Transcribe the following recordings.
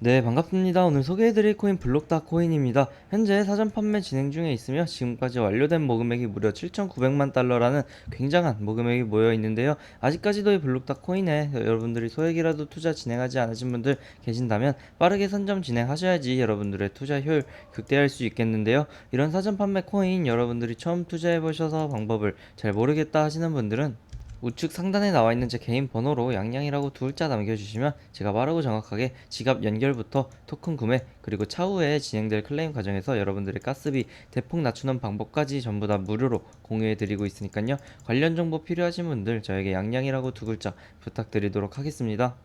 네, 반갑습니다. 오늘 소개해드릴 코인 블록다 코인입니다. 현재 사전 판매 진행 중에 있으며 지금까지 완료된 모금액이 무려 7,900만 달러라는 굉장한 모금액이 모여 있는데요. 아직까지도 이 블록다 코인에 여러분들이 소액이라도 투자 진행하지 않으신 분들 계신다면 빠르게 선점 진행하셔야지 여러분들의 투자 효율 극대화할 수 있겠는데요. 이런 사전 판매 코인 여러분들이 처음 투자해 보셔서 방법을 잘 모르겠다 하시는 분들은 우측 상단에 나와 있는 제 개인 번호로 양양이라고 두 글자 남겨주시면 제가 빠르고 정확하게 지갑 연결부터 토큰 구매 그리고 차후에 진행될 클레임 과정에서 여러분들의 가스비 대폭 낮추는 방법까지 전부 다 무료로 공유해 드리고 있으니까요 관련 정보 필요하신 분들 저에게 양양이라고 두 글자 부탁드리도록 하겠습니다.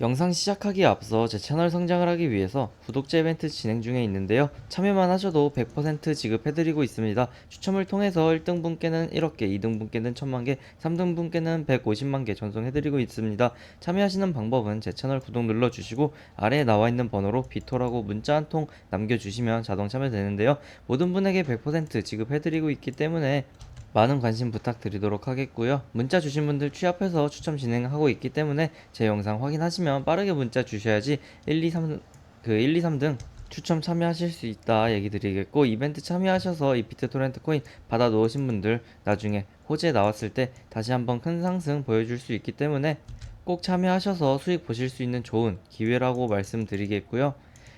영상 시작하기에 앞서 제 채널 성장을 하기 위해서 구독자 이벤트 진행 중에 있는데요. 참여만 하셔도 100% 지급해드리고 있습니다. 추첨을 통해서 1등 분께는 1억 개, 2등 분께는 1000만 개, 3등 분께는 150만 개 전송해드리고 있습니다. 참여하시는 방법은 제 채널 구독 눌러주시고 아래에 나와 있는 번호로 비토라고 문자 한 통 남겨주시면 자동 참여되는데요. 모든 분에게 100% 지급해드리고 있기 때문에 많은 관심 부탁드리도록 하겠고요. 문자 주신 분들 취합해서 추첨 진행하고 있기 때문에 제 영상 확인하시면 빠르게 문자 주셔야지 1, 2, 3, 그 1, 2, 3등 추첨 참여하실 수 있다 얘기 드리겠고 이벤트 참여하셔서 이 비트 토렌트 코인 받아 놓으신 분들 나중에 호재 나왔을 때 다시 한번 큰 상승 보여줄 수 있기 때문에 꼭 참여하셔서 수익 보실 수 있는 좋은 기회라고 말씀드리겠고요.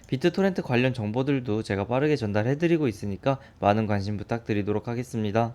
비트토렌트 관련 정보들도 제가 빠르게 전달해드리고 있으니까 많은 관심 부탁드리도록 하겠습니다.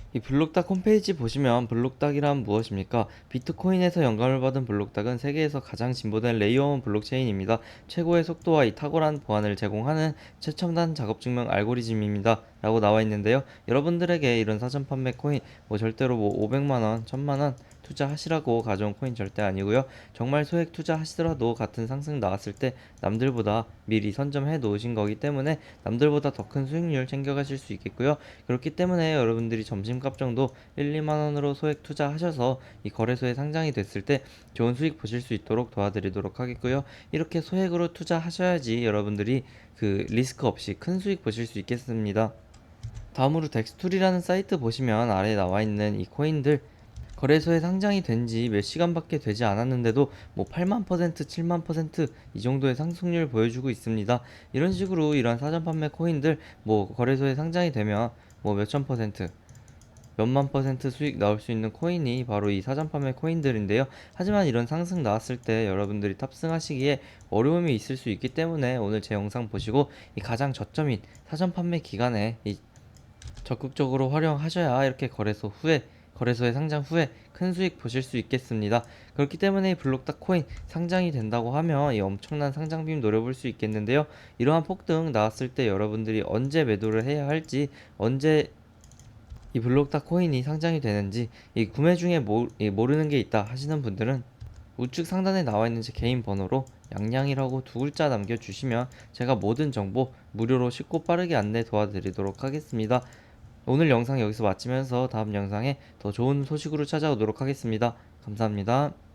이 블록닥 홈페이지 보시면 블록닥이란 무엇입니까? 비트코인에서 영감을 받은 블록닥은 세계에서 가장 진보된 레이어원 블록체인입니다. 최고의 속도와 이 탁월한 보안을 제공하는 최첨단 작업 증명 알고리즘입니다. 라고 나와 있는데요. 여러분들에게 이런 사전 판매 코인 뭐 절대로 뭐 500만원, 1000만원 투자하시라고 가져온 코인 절대 아니고요. 정말 소액 투자하시더라도 같은 상승 나왔을 때 남들보다 미리 선점해 놓으신 거기 때문에 남들보다 더 큰 수익률 챙겨가실 수 있겠고요. 그렇기 때문에 여러분들이 점심 값 정도 1, 2만 원으로 소액 투자하셔서 이 거래소에 상장이 됐을 때 좋은 수익 보실 수 있도록 도와드리도록 하겠고요. 이렇게 소액으로 투자하셔야지 여러분들이 그 리스크 없이 큰 수익 보실 수 있겠습니다. 다음으로 덱스툴이라는 사이트 보시면 아래에 나와 있는 이 코인들 거래소에 상장이 된 지 몇 시간밖에 되지 않았는데도 뭐 8만 퍼센트, 7만 퍼센트 이 정도의 상승률 보여주고 있습니다. 이런 식으로 이런 사전 판매 코인들 뭐 거래소에 상장이 되면 뭐 몇천 퍼센트 몇만 퍼센트 수익 나올 수 있는 코인이 바로 이 사전 판매 코인들인데요. 하지만 이런 상승 나왔을 때 여러분들이 탑승하시기에 어려움이 있을 수 있기 때문에 오늘 제 영상 보시고 이 가장 저점인 사전 판매 기간에 이 적극적으로 활용하셔야 이렇게 거래소 후에 거래소에 상장 후에 큰 수익 보실 수 있겠습니다. 그렇기 때문에 이 블록닥 코인 상장이 된다고 하면 이 엄청난 상장빔 노려볼 수 있겠는데요. 이러한 폭등 나왔을 때 여러분들이 언제 매도를 해야 할지 언제 이 블록닥 코인이 상장이 되는지 이 구매 중에 모, 이 모르는 게 있다 하시는 분들은 우측 상단에 나와 있는 제 개인 번호로 양양이라고 두 글자 남겨주시면 제가 모든 정보 무료로 쉽고 빠르게 안내 도와드리도록 하겠습니다. 오늘 영상 여기서 마치면서 다음 영상에 더 좋은 소식으로 찾아오도록 하겠습니다. 감사합니다.